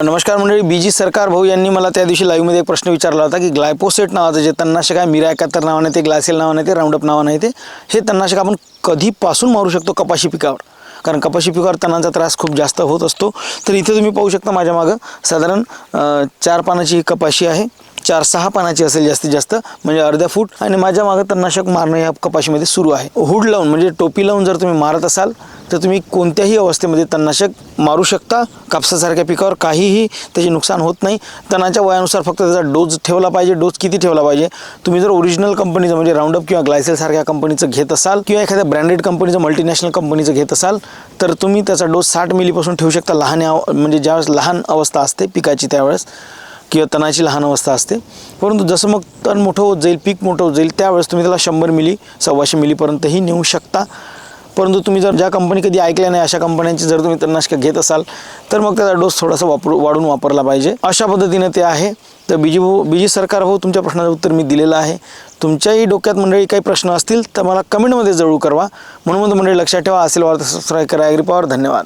नमस्कार मंडळी बी जी सरकार भाऊ यांनी मला त्या दिवशी लाईव्हमध्ये एक प्रश्न विचारला होता की ग्लायपोसेट नावाचं जे तणनाशक आहे मिरा एकाहत्तर नावाने ते ग्लायसेल नावाने ते राऊंडअप नावाने ते हे तणनाशक आपण कधीपासून मारू शकतो कपाशी पिकावर? कारण कपाशी पिकावर तणांचा त्रास खूप जास्त होत असतो. तर इथे तुम्ही पाहू शकता माझ्या मागं साधारण चार पानाची ही कपाशी आहे. चार सहा पानाची असेल जास्तीत जास्त म्हणजे अर्ध्या फूट. आणि माझ्या मागं तणनाशक मारणं या कपाशीमध्ये सुरू आहे. हुड लावून म्हणजे टोपी लावून जर तुम्ही मारत असाल तर तुम्ही कोणत्याही अवस्थेमध्ये तणनाशक मारू शकता. कापसासारख्या पिकावर काहीही त्याचे नुकसान होत नाही. तणाच्या वयानुसार फक्त त्याचा डोस ठेवला पाहिजे. डोस किती ठेवला पाहिजे? तुम्ही जर ओरिजिनल कंपनीचं म्हणजे राऊंडअप किंवा ग्लायसेल सारख्या कंपनीचं घेत असाल किंवा एखाद्या ब्रँडेड कंपनीचं मल्टीनॅशनल कंपनीचं घेत असाल तर तुम्ही त्याचा डोस साठ मिलीपासून ठेवू शकता. लहान म्हणजे ज्यावेळेस लहान अवस्था असते पिकाची त्यावेळेस किंवा तणाची लहान अवस्था असते. परंतु जसं मग तण मोठं होत जाईल पीक मोठं होत जाईल त्यावेळेस तुम्ही त्याला शंभर मिली सव्वाशे मिलीपर्यंतही नेऊ शकता. परंतु तुम्ही जर ज्या कंपनी कधी ऐकल्या नाही अशा कंपन्यांची जर तुम्ही तणनाशक घेत असाल तर मग त्याचा डोस थोडासा वापरू वाढून वापरला पाहिजे. अशा पद्धतीने ते आहे. तर बीजी भाऊ बीजी सरकार भाऊ तुमच्या प्रश्नाचं उत्तर मी दिलेलं आहे. तुमच्याही डोक्यात मंडळी काही प्रश्न असतील तर मला कमेंटमध्ये जरूर करवा म्हणून मंडळी लक्षात ठेवा. असेल वार्ता सबस्क्राईब करा ॲग्री धन्यवाद.